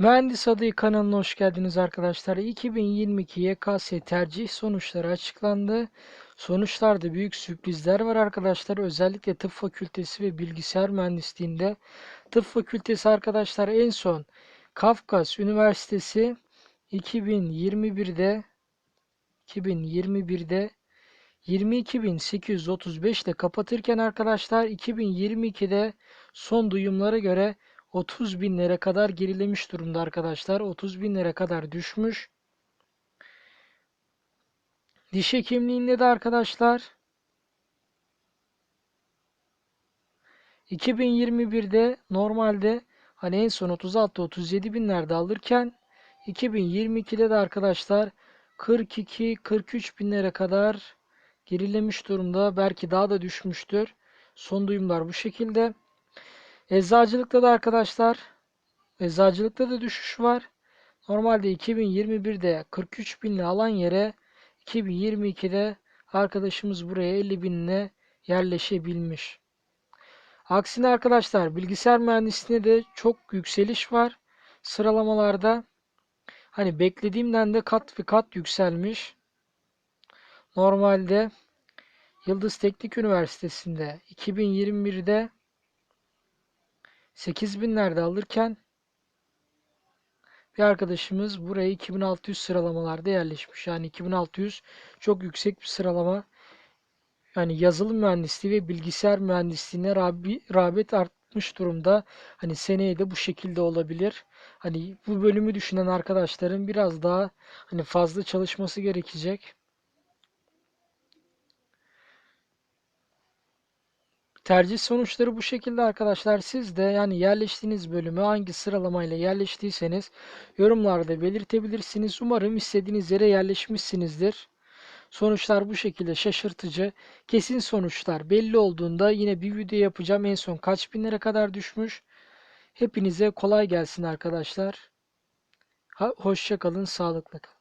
Mühendis Adayı kanalına hoş geldiniz arkadaşlar. 2022 YKS tercih sonuçları açıklandı. Sonuçlarda büyük sürprizler var arkadaşlar. Özellikle tıp fakültesi ve bilgisayar mühendisliğinde. Tıp fakültesi arkadaşlar en son Kafkas Üniversitesi 2021'de 2021'de 22.835 ile kapatırken arkadaşlar 2022'de son duyumlara göre 30 binlere kadar gerilemiş durumda arkadaşlar. 30 binlere kadar düşmüş. Diş hekimliğinde de arkadaşlar 2021'de normalde hani en son 36-37 binlerde alırken 2022'de de arkadaşlar 42-43 binlere kadar gerilemiş durumda. Belki daha da düşmüştür. Son duyumlar bu şekilde. Eczacılıkta da arkadaşlar eczacılıkta da düşüş var. Normalde 2021'de 43 binle alan yere 2022'de arkadaşımız buraya 50 binle yerleşebilmiş. Aksine arkadaşlar bilgisayar mühendisliğinde de çok yükseliş var sıralamalarda. Hani beklediğimden de kat ve kat yükselmiş. Normalde Yıldız Teknik Üniversitesi'nde 2021'de 8000'lerde alırken bir arkadaşımız buraya 2600 sıralamalarda yerleşmiş. Yani 2600 çok yüksek bir sıralama. Yani yazılım mühendisliği ve bilgisayar mühendisliğine rağbet artmış durumda. Hani seneye de bu şekilde olabilir. Hani bu bölümü düşünen arkadaşların biraz daha hani fazla çalışması gerekecek. Tercih sonuçları bu şekilde arkadaşlar. Siz de yani yerleştiğiniz bölümü hangi sıralamayla yerleştiyseniz yorumlarda belirtebilirsiniz. Umarım istediğiniz yere yerleşmişsinizdir. Sonuçlar bu şekilde şaşırtıcı. Kesin sonuçlar belli olduğunda yine bir video yapacağım. En son kaç binlere kadar düşmüş. Hepinize kolay gelsin arkadaşlar. Hoşça kalın, sağlıkla kalın.